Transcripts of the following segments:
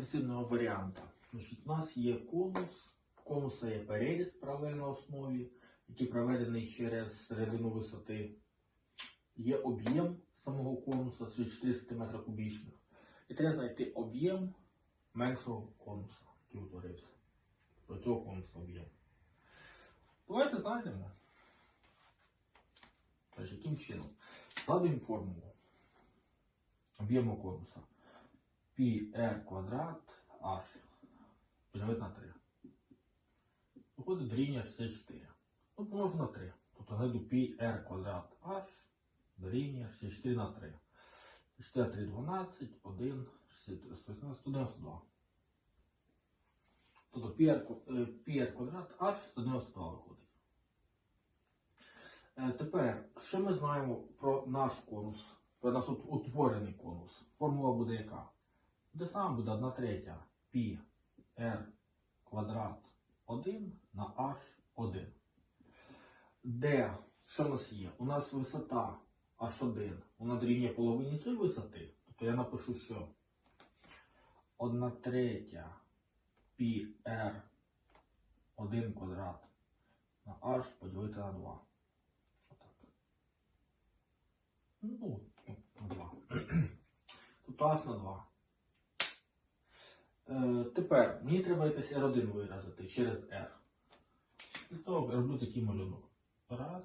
Альтернативного варіанта. У нас є конус. В конуса є переріз паралельно на основі, який проведений через середину висоти. Є об'єм самого конуса, це 4 см кубічних. І треба знайти об'єм меншого конуса, який утворився. До цього конуса об'єм. Давайте знайдемо. Значить, яким чином? Складуємо формулу об'єму конуса пі r квадрат h поділити на 3. Виходить дорівнює 64. Ну, помножу на 3. Тобто знайду пі r квадрат h дорівнює 64 на 3. 64 12, 1, 63, 192. Тобто пі r квадрат h 192 виходить. Е, тепер, що ми знаємо про наш конус, про нас утворений конус? Формула буде яка? Де саме буде 1 третя π r квадрат 1 на h 1. Де, що в нас є? У нас висота h1, вона дорівнює половині цієї висоти. Тобто я напишу, що 1 третя π r 1 квадрат на h поділити на 2. Отак. Ну, на 2. Тобто h на 2. Е, тепер мені треба якийсь R1 виразити через R. Для цього роблю такий малюнок. Раз.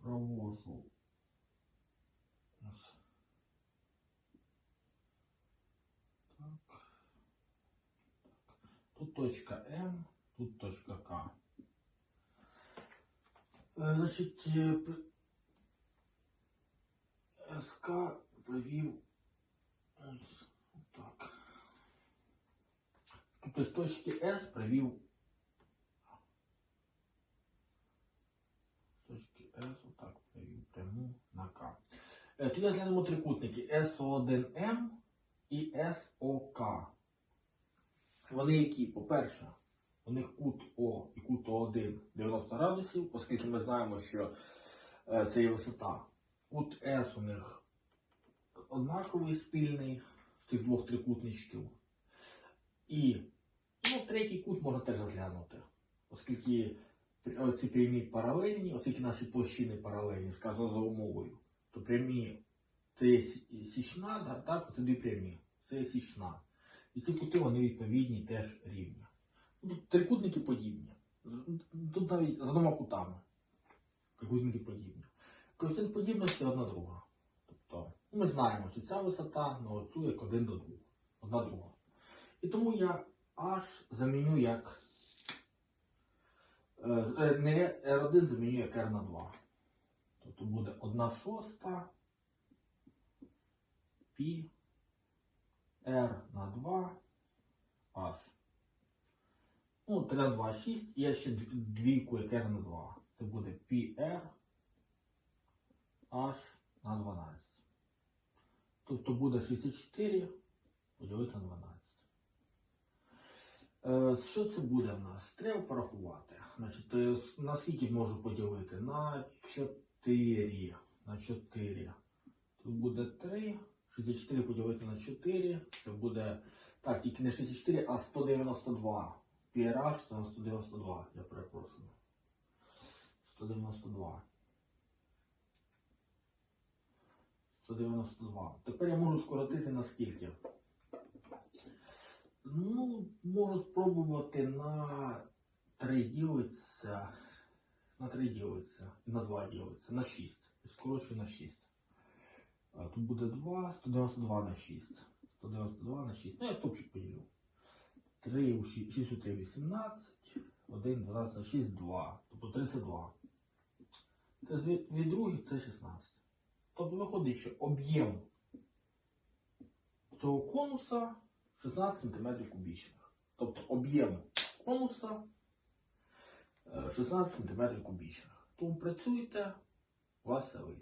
Провожу. Так. Тут точка М, тут точка К. Е, Значить, е, СК привів ось так. Тобто з точки С привів з точки С отак привів пряму на К. Е, Тоді розглянемо трикутники СО1М і СОК. Вони які? По-перше, у них кут О і кут О1 90 градусів, оскільки ми знаємо, що е, це є висота. Кут С у них однаковий спільний в цих двох трикутничків. І ну, третій кут можна теж розглянути, оскільки ці прямі паралельні, оскільки наші площини паралельні, сказано за умовою, то прямі це січна, да, так, це дві прямі, це січна. І ці кути вони відповідні теж рівні. Ну, трикутники подібні. Тут навіть за двома кутами. Трикутники подібні. Коефіцієнт подібності одна друга. Тобто ми знаємо, що ця висота на оцю як один до двох. Одна друга. І тому я H заміню як. е, е, Не R1 заміню як R на 2. Тобто буде 1 шоста π R на 2 H. Ну, 3 на 2 6. І я ще двійку як R на 2. Це буде PR H на 12. Тобто буде 64 поділити на 12. Е, Що це буде в нас? Треба порахувати. Значить, е, на скільки можу поділити? На 4. На 4. Тут буде 3. 64 поділити на 4. Це буде. Так, тільки не 64, а 192. PRH це на 192, я перепрошую. 192. 192. Тепер я можу скоротити на скільки? Ну, можу спробувати на 3 ділиться. На 3 ділиться. На 2 ділиться. На 6. Скорочую на 6. А, Тут буде 2, 192 на 6. 192 на 6. Ну, я стопчик поділю. 3 у 6, 6 у 3 18. 1, 12 на 6, 2. Тобто 32. Це від, від других це 16. Тобто виходить, що об'єм цього конуса 16 см кубічних. Тобто об'єм конуса е, 16 см кубічних. Тому працюйте, у вас все вийде.